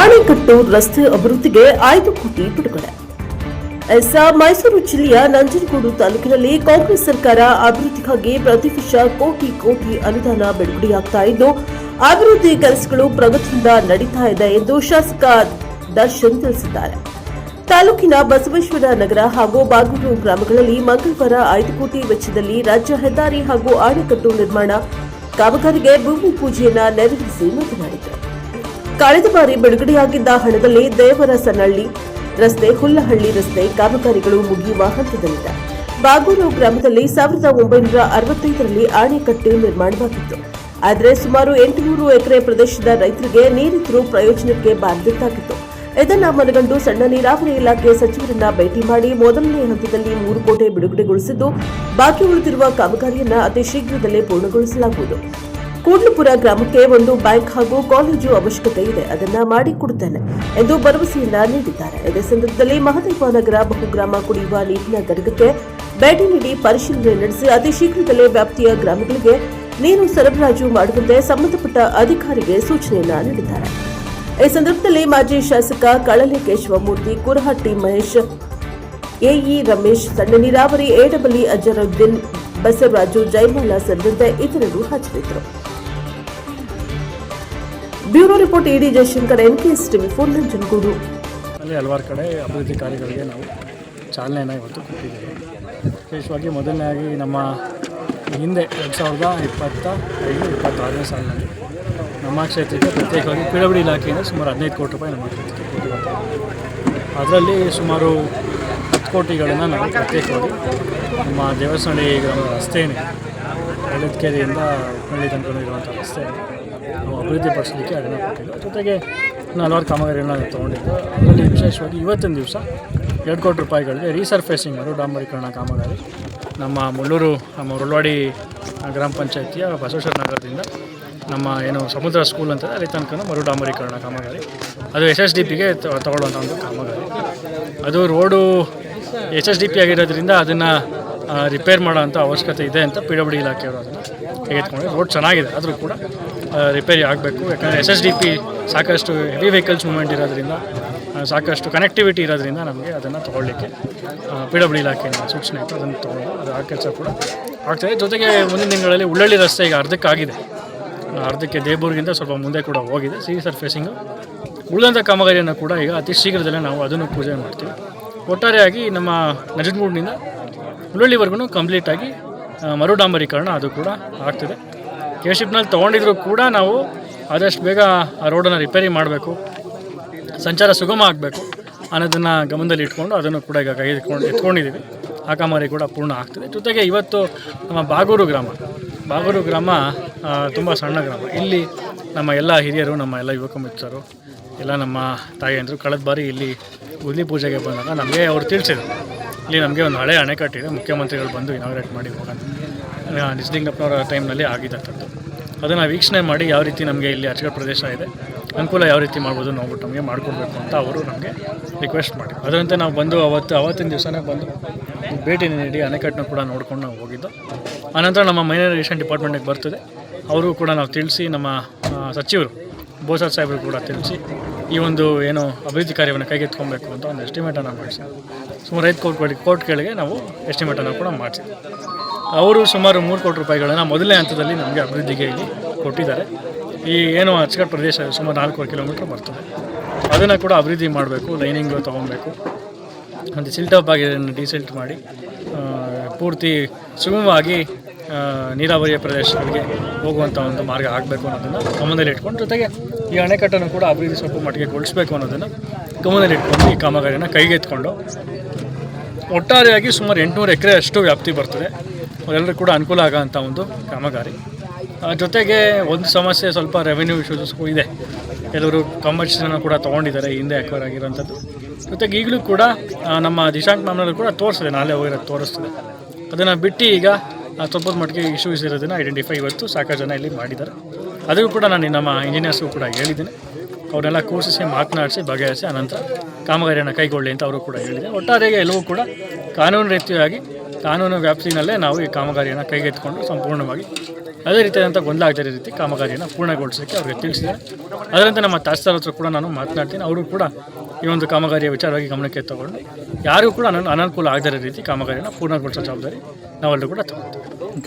ಆಣೆಕಟ್ಟು ರಸ್ತೆ ಅಭಿವೃದ್ಧಿಗೆ ಐದು ಕೋಟಿ ಬಿಡುಗಡೆ. ಎಸ್ ಮೈಸೂರು ಜಿಲ್ಲೆಯ ನಂಜನಗೂಡು ತಾಲೂಕಿನಲ್ಲಿ ಕಾಂಗ್ರೆಸ್ ಸರ್ಕಾರ ಅಭಿವೃದ್ಧಿಗಾಗಿ ಪ್ರತಿ ವರ್ಷ ಕೋಟಿ ಕೋಟಿ ಅನುದಾನ ಬಿಡುಗಡೆಯಾಗ್ತಾ ಇದ್ದು, ಅಭಿವೃದ್ಧಿ ಕೆಲಸಗಳು ಪ್ರಗತಿಯಿಂದ ನಡೀತಾ ಇದೆ ಎಂದು ಶಾಸಕ ದರ್ಶನ್ ತಿಳಿಸಿದ್ದಾರೆ. ತಾಲೂಕಿನ ಬಸವೇಶ್ವರ ನಗರ ಹಾಗೂ ಬಾಗೂರು ಗ್ರಾಮಗಳಲ್ಲಿ ಮಂಗಳವಾರ ಐದು ಕೋಟಿ ವೆಚ್ಚದಲ್ಲಿ ರಾಜ್ಯ ಹೆದ್ದಾರಿ ಹಾಗೂ ಆಣೆಕಟ್ಟು ನಿರ್ಮಾಣ. ಕಾಮಗಾರಿಗೆ ಭೂಮಿ ಪೂಜೆಯನ್ನ ನೆರವೇರಿಸಿ ಮಾತನಾಡಿದರು. ಕಳೆದ ಬಾರಿ ಬಿಡುಗಡೆಯಾಗಿದ್ದ ಹಣದಲ್ಲಿ ದೇವರಸನಹಳ್ಳಿ ರಸ್ತೆ, ಹುಲ್ಲಹಳ್ಳಿ ರಸ್ತೆ ಕಾಮಗಾರಿಗಳು ಮುಗಿಯುವ ಹಂತದಲ್ಲಿದೆ. ಬಾಗೂರು ಗ್ರಾಮದಲ್ಲಿ ಸಾವಿರದ ಒಂಬೈನೂರ ಅರವತ್ತೈದರಲ್ಲಿ ಆಣೆಕಟ್ಟು ನಿರ್ಮಾಣವಾಗಿತ್ತು. ಆದರೆ ಸುಮಾರು ಎಂಟುನೂರು ಎಕರೆ ಪ್ರದೇಶದ ರೈತರಿಗೆ ನೀರಿದ್ದರೂ ಪ್ರಯೋಜನಕ್ಕೆ ಬಾರದಿದ್ದಾಗಿತ್ತು ಇದನ್ನು ಮನಗಂಡು ಸಣ್ಣ ನೀರಾವರಿ ಇಲಾಖೆ ಸಚಿವರನ್ನ ಭೇಟಿ ಮಾಡಿ ಮೊದಲನೇ ಹಂತದಲ್ಲಿ ಮೂರು ಕೋಟೆ ಬಿಡುಗಡೆಗೊಳಿಸಿದ್ದು, ಬಾಕಿ ಉಳಿದಿರುವ ಕಾಮಗಾರಿಯನ್ನು ಅತಿ ಶೀಘ್ರದಲ್ಲೇ ಪೂರ್ಣಗೊಳಿಸಲಾಗುವುದು. ಕೂಡ್ಲುಪುರ ಗ್ರಾಮಕ್ಕೆ ಒಂದು ಬ್ಯಾಂಕ್ ಹಾಗೂ ಕಾಲೇಜು ಅವಶ್ಯಕತೆ ಇದೆ. ಅದನ್ನ ಮಾಡಿಕೊಡುತ್ತೇನೆ ಎಂದು ಭರವಸೆಯನ್ನ ನೀಡಿದ್ದಾರೆ. ಇದೇ ಸಂದರ್ಭದಲ್ಲಿ ಮಹದೇವನಗರ ಬಹುಗ್ರಾಮ ಕುಡಿಯುವ ನೀರಿನ ಘಟಕಕ್ಕೆ ಭೇಟಿ ನೀಡಿ ಪರಿಶೀಲನೆ ನಡೆಸಿ ಅತಿ ಶೀಘ್ರದಲ್ಲೇ ವ್ಯಾಪ್ತಿಯ ಗ್ರಾಮಗಳಿಗೆ ನೀರು ಸರಬರಾಜು ಮಾಡುವಂತೆ ಸಂಬಂಧಪಟ್ಟ ಅಧಿಕಾರಿಗೆ ಸೂಚನೆಯನ್ನ ನೀಡಿದ್ದಾರೆ. ಈ ಸಂದರ್ಭದಲ್ಲಿ ಮಾಜಿ ಶಾಸಕ ಕಳಲೆ ಕೇಶವಮೂರ್ತಿ ಕುರಹಟ್ಟಿ ಮಹೇಶ್, ಎಇ ರಮೇಶ್, ಸಣ್ಣ ನೀರಾವರಿ ಎಡಬಲಿ ಅಜರುದ್ದೀನ್ ಬಸವರಾಜು, ಜಯಮಾಲ ಸೇರಿದಂತೆ ಇತರರು ಹಾಜರಿದ್ದರು. ಬ್ಯೂರೋ ರಿಪೋರ್ಟ್ ಇಡಿ Jayashankar NKS TV, four Nanjangud ಅಲ್ಲಿ ಹಲವಾರು ಕಡೆ ಅಭಿವೃದ್ಧಿ ಕಾರ್ಯಗಳಿಗೆ ನಾವು ಚಾಲನೆಯನ್ನು ಇವತ್ತು ಕೊಟ್ಟಿದ್ದೇವೆ. ವಿಶೇಷವಾಗಿ ಆಗಿ ನಮ್ಮ ಹಿಂದೆ ಎರಡು ಸಾವಿರದ ಇಪ್ಪತ್ತ ಐದು ಇಪ್ಪತ್ತಾರನೇ ಸಾಲಿನಲ್ಲಿ ನಮ್ಮ ಕ್ಷೇತ್ರಕ್ಕೆ ಪ್ರತ್ಯೇಕವಾಗಿ ಪಿಡಬ್ಲ್ಯೂ ಇಲಾಖೆಯಿಂದ ಸುಮಾರು ಹದಿನೈದು ಕೋಟಿ ರೂಪಾಯಿ ನಮ್ಮ ಕ್ಷೇತ್ರಕ್ಕೆ ಕೊಟ್ಟಿರುವಂಥ ಅದರಲ್ಲಿ ಸುಮಾರು ಹತ್ತು ಕೋಟಿಗಳನ್ನು ನಾವು ಪ್ರತ್ಯೇಕವಾಗಿ ನಮ್ಮ ದೇವಸ್ಥಾನ ಗ್ರಾಮದ ರಸ್ತೆ ಏನಿದೆ ಕೆರೆಯಿಂದ ಹುಬ್ಬಳ್ಳಿ ತನಕ ಇರುವಂಥ ರಸ್ತೆ ನಾವು ಅಭಿವೃದ್ಧಿ ಪಡಿಸಲಿಕ್ಕೆ ಅದನ್ನು ಕೊಟ್ಟಿದ್ದು ಜೊತೆಗೆ ಹಲವಾರು ಕಾಮಗಾರಿಗಳನ್ನ ತೊಗೊಂಡಿದ್ದು. ಅದರಲ್ಲಿ ವಿಶೇಷವಾಗಿ ಇವತ್ತಿನ ದಿವಸ ಎರಡು ಕೋಟಿ ರೂಪಾಯಿಗಳಿಗೆ ರೀಸರ್ಫೇಸಿಂಗ್ ಮರು ಡಾಂಬರೀಕರಣ ಕಾಮಗಾರಿ. ನಮ್ಮ ಮುಳ್ಳೂರು ನಮ್ಮ ಮುರುಳ್ವಾಡಿ ಗ್ರಾಮ ಪಂಚಾಯಿತಿಯ ಬಸವೇಶ್ವರ ನಗರದಿಂದ ನಮ್ಮ ಏನು ಸಮುದ್ರ ಸ್ಕೂಲ್ ಅಂತ ಅಲ್ಲಿ ತನಕ ಮರು ಡಾಂಬರೀಕರಣ ಕಾಮಗಾರಿ. ಅದು ಎಸ್ ಎಸ್ ಡಿ ಪಿಗೆ ತಗೊಳ್ಳುವಂಥ ಒಂದು ಕಾಮಗಾರಿ. ಅದು road S S D P ಆಗಿರೋದ್ರಿಂದ ಅದನ್ನು ರಿಪೇರ್ ಮಾಡೋಂಥ ಅವಶ್ಯಕತೆ ಇದೆ ಅಂತ ಪಿ ಡಬ್ಲ್ಯೂ ಇಲಾಖೆಯವರು ಅದನ್ನು ತೆಗೆದುಕೊಂಡು ರೋಡ್ ಚೆನ್ನಾಗಿದೆ, ಆದರೂ ಕೂಡ ರಿಪೇರಿ ಆಗಬೇಕು. ಯಾಕಂದರೆ ಎಸ್ ಎಸ್ ಡಿ ಪಿ ಸಾಕಷ್ಟು ಹೆವಿ ವೆಹಿಕಲ್ಸ್ ಮೂವ್ಮೆಂಟ್ ಇರೋದ್ರಿಂದ ಸಾಕಷ್ಟು ಕನೆಕ್ಟಿವಿಟಿ ಇರೋದ್ರಿಂದ ನಮಗೆ ಅದನ್ನು ತೊಗೊಳ್ಳಿಕ್ಕೆ ಪಿ ಡಬ್ಲ್ಯೂ ಇಲಾಖೆಯಿಂದ ಸೂಚನೆ ಇತ್ತು ಅದನ್ನು ತೊಗೊಂಡು ಅದು ಆ ಕೆಲಸ ಕೂಡ ಆಗ್ತದೆ ಜೊತೆಗೆ ಮುಂದಿನ ದಿನಗಳಲ್ಲಿ ಉಳ್ಳಳ್ಳಿ ರಸ್ತೆ ಈಗ ಅರ್ಧಕ್ಕಾಗಿದೆ. ಅರ್ಧಕ್ಕೆ ದೇಬೂರ್ಗಿಂದ ಸ್ವಲ್ಪ ಮುಂದೆ ಕೂಡ ಹೋಗಿದೆ. ಸಿ ಸರ್ಫೇಸಿಂಗು ಉಳಿದಂಥ ಕಾಮಗಾರಿಯನ್ನು ಕೂಡ ಈಗ ಅತಿ ಶೀಘ್ರದಲ್ಲೇ ನಾವು ಅದನ್ನು ಪೂಜೆ ಮಾಡ್ತೀವಿ. ಒಟ್ಟಾರೆಯಾಗಿ ನಮ್ಮ ನಜನ್ಗೂಡಿನಿಂದ ಹುಲ್ಲಳ್ಳಿವರೆಗೂ ಕಂಪ್ಲೀಟಾಗಿ ಮರುಡಾಂಬರೀಕರಣ ಮರು ಡಾಂಬರೀಕರಣ ಅದು ಕೂಡ ಆಗ್ತಿದೆ. ಕೆ ಶಿಪ್ನಲ್ಲಿ ತೊಗೊಂಡಿದ್ರು ಕೂಡ ನಾವು ಆದಷ್ಟು ಬೇಗ ಆ ರೋಡನ್ನು ರಿಪೇರಿ ಮಾಡಬೇಕು. ಸಂಚಾರ ಸುಗಮ ಆಗಬೇಕು ಅನ್ನೋದನ್ನು ಗಮನದಲ್ಲಿ ಇಟ್ಕೊಂಡು ಅದನ್ನು ಕೂಡ ಈಗ ಕೈ ಇಟ್ಕೊಂಡು ಎತ್ಕೊಂಡಿದ್ದೀವಿ ಆ ಕಾಮಗಾರಿ ಕೂಡ ಪೂರ್ಣ ಆಗ್ತದೆ. ಜೊತೆಗೆ ಇವತ್ತು ನಮ್ಮ ಬಾಗೂರು ಗ್ರಾಮ. ಬಾಗೂರು ಗ್ರಾಮ ತುಂಬ ಸಣ್ಣ ಗ್ರಾಮ. ಇಲ್ಲಿ ನಮ್ಮ ಎಲ್ಲ ಹಿರಿಯರು, ನಮ್ಮ ಎಲ್ಲ ಯುವಕ ಮಿತ್ರರು, ಎಲ್ಲ ನಮ್ಮ ತಾಯಿಯಂದರು ಕಳೆದ ಬಾರಿ ಇಲ್ಲಿ ಗುದ್ಲಿ ಪೂಜೆಗೆ ಬಂದಾಗ ನಮಗೆ ಅವರು ತಿಳಿಸಿದ್ರು. ಇಲ್ಲಿ ನಮಗೆ ಒಂದು ಹಳೆ ಅಣೆಕಟ್ಟಿದೆ ಮುಖ್ಯಮಂತ್ರಿಗಳು ಬಂದು ಇನಾಗ್ರೇಟ್ ಮಾಡಿ ಹೋಗೋಣ ನಿಜಲಿಂಗಪ್ಪನವರ ಟೈಮ್ನಲ್ಲಿ ಆಗಿದ್ದಂಥದ್ದು ಅದನ್ನು ವೀಕ್ಷಣೆ ಮಾಡಿ ಯಾವ ರೀತಿ ನಮಗೆ ಇಲ್ಲಿ ಅಚ್ಚುಕಟ್ಟು ಪ್ರದೇಶ ಇದೆ, ಅನುಕೂಲ ಯಾವ ರೀತಿ ಮಾಡ್ಬೋದು ನೋಡ್ಬಿಟ್ಟು ನಮಗೆ ಮಾಡಿಕೊಡ್ಬೇಕು ಅಂತ ಅವರು ನಮಗೆ ರಿಕ್ವೆಸ್ಟ್ ಮಾಡಿ ಅದರಂತೆ ನಾವು ಬಂದು ಅವತ್ತು, ಅವತ್ತಿನ ದಿವಸನೇ ಬಂದು ಭೇಟಿ ನೀಡಿ ಅಣೆಕಟ್ಟನ್ನು ಕೂಡ ನೋಡ್ಕೊಂಡು ನಾವು ಹೋಗಿದ್ದು. ಆನಂತರ ನಮ್ಮ ಮೈನರ್ ಇರಿಗೇಷನ್ ಡಿಪಾರ್ಟ್ಮೆಂಟಿಗೆ ಬರ್ತದೆ. ಅವರು ಕೂಡ ನಾವು ತಿಳಿಸಿ ನಮ್ಮ ಸಚಿವರು ಬೋಸರ್ ಸಾಹೇಬರು ಕೂಡ ತಿಳಿಸಿ ಈ ಒಂದು ಏನು ಅಭಿವೃದ್ಧಿ ಕಾರ್ಯವನ್ನು ಕೈಗೆತ್ಕೊಬೇಕು ಅಂತ ಒಂದು ಎಸ್ಟಿಮೇಟನ್ನು ಮಾಡಿಸಿ ಸುಮಾರು ಐದು ಕೋಟಿ ಕೋರ್ಟ್ಗಳಿಗೆ ನಾವು ಎಸ್ಟಿಮೇಟನ್ನು ಕೂಡ ಮಾಡಿಸಿ ಅವರು ಸುಮಾರು ಮೂರು ಕೋಟಿ ರೂಪಾಯಿಗಳನ್ನು ಮೊದಲನೇ ಹಂತದಲ್ಲಿ ನಮಗೆ ಅಭಿವೃದ್ಧಿಗೆ ಇಲ್ಲಿ ಕೊಟ್ಟಿದ್ದಾರೆ. ಈ ಏನು ಅಚ್ಚುಕಟ್ಟು ಪ್ರದೇಶ ಸುಮಾರು ನಾಲ್ಕೂವರೆ ಕಿಲೋಮೀಟ್ರ್ ಬರ್ತದೆ. ಅದನ್ನು ಕೂಡ ಅಭಿವೃದ್ಧಿ ಮಾಡಬೇಕು ಲೈನಿಂಗು ತೊಗೊಬೇಕು. ಒಂದು ಸಿಲ್ಟಪ್ ಆಗಿ ಡಿಸಿಲ್ಟ್ ಮಾಡಿ ಪೂರ್ತಿ ಸುಗಮವಾಗಿ ನೀರಾವರಿಯ ಪ್ರದೇಶಗಳಿಗೆ ಹೋಗುವಂಥ ಒಂದು ಮಾರ್ಗ ಆಗಬೇಕು ಅನ್ನೋದನ್ನು ಗಮನದಲ್ಲಿ ಇಟ್ಕೊಂಡು, ಜೊತೆಗೆ ಈ ಅಣೆಕಟ್ಟನ್ನು ಕೂಡ ಅಭಿವೃದ್ಧಿ ಸ್ವಲ್ಪ ಮಟ್ಟಿಗೆ ಗೊಳಿಸಬೇಕು ಅನ್ನೋದನ್ನು ಗಮನದಲ್ಲಿ ಇಟ್ಕೊಂಡು ಈ ಕಾಮಗಾರಿಯನ್ನು ಕೈಗೆತ್ಕೊಂಡು ಒಟ್ಟಾರೆಯಾಗಿ ಸುಮಾರು ಎಂಟುನೂರು ಎಕರೆ ಅಷ್ಟು ವ್ಯಾಪ್ತಿ ಬರ್ತದೆ. ಅವರೆಲ್ಲರೂ ಕೂಡ ಅನುಕೂಲ ಆಗೋಂಥ ಒಂದು ಕಾಮಗಾರಿ. ಜೊತೆಗೆ ಒಂದು ಸಮಸ್ಯೆ ಸ್ವಲ್ಪ ರೆವೆನ್ಯೂ ಇಶ್ಯೂಸ್ ಇದೆ. ಕೆಲವರು ಕಮರ್ಷಿಯನ್ನು ಕೂಡ ತೊಗೊಂಡಿದ್ದಾರೆ ಹಿಂದೆ ಅಕ್ವೈರ್ ಆಗಿರೋಂಥದ್ದು ಜೊತೆಗೆ ಈಗಲೂ ಕೂಡ ನಮ್ಮ ದಿಶಾಂಕ್ ಮ್ಯಾಮ್ನಲ್ಲೂ ಕೂಡ ತೋರಿಸ್ತದೆ ನಾಳೆ ಹೋಗಿರೋದು ತೋರಿಸ್ತದೆ. ಅದನ್ನು ಬಿಟ್ಟು ಈಗ ಸ್ವಲ್ಪ ಮಟ್ಟಿಗೆ ಇಶ್ಯೂಸ್ ಇರೋದನ್ನು ಐಡೆಂಟಿಫೈ ಇವತ್ತು ಸಾಕಷ್ಟು ಜನ ಇಲ್ಲಿ ಮಾಡಿದ್ದಾರೆ. ಅದಕ್ಕೂ ಕೂಡ ನಾನು ನಮ್ಮ ಇಂಜಿನಿಯರ್ಸ್ಗೂ ಕೂಡ ಹೇಳಿದ್ದೀನಿ. ಅವರೆಲ್ಲ ಕೂರಿಸಿ ಮಾತನಾಡಿಸಿ, ಬಗೆಹರಿಸಿ ಅನಂತರ ಕಾಮಗಾರಿಯನ್ನು ಕೈಗೊಳ್ಳಿ ಅಂತ ಅವರು ಕೂಡ ಹೇಳಿದೆ ಒಟ್ಟಾರೆಗೆ ಎಲ್ಲವೂ ಕೂಡ ಕಾನೂನು ರೀತಿಯಾಗಿ, ಕಾನೂನು ವ್ಯಾಪ್ತಿನಲ್ಲೇ ನಾವು ಈ ಕಾಮಗಾರಿಯನ್ನು ಕೈಗೆತ್ತಿಕೊಂಡು ಸಂಪೂರ್ಣವಾಗಿ ಅದೇ ರೀತಿಯಾದಂಥ ಗೊಂದಲ ಆಗದೇ ರೀತಿ ಕಾಮಗಾರಿಯನ್ನು ಪೂರ್ಣಗೊಳಿಸೋಕ್ಕೆ ಅವ್ರಿಗೆ ತಿಳಿಸಿದೆ ಅದರಂತೆ ನಮ್ಮ ತಹಸೀಲ್ದಾರ್ ಹತ್ರ ಕೂಡ ನಾನು ಮಾತನಾಡ್ತೀನಿ. ಅವರು ಕೂಡ ಈ ಒಂದು ಕಾಮಗಾರಿಯ ವಿಚಾರವಾಗಿ ಗಮನಕ್ಕೆ ತಗೊಂಡು ಯಾರಿಗೂ ಕೂಡ ಅನ ಅನಾನುಕೂಲ ಆಗದೇ ರೀತಿ ಕಾಮಗಾರಿಯನ್ನು ಪೂರ್ಣಗೊಳಿಸೋ ಜವಾಬ್ದಾರಿ ನಾವೆಲ್ಲರೂ ಕೂಡ ತಗೊಳ್ತೀವಿ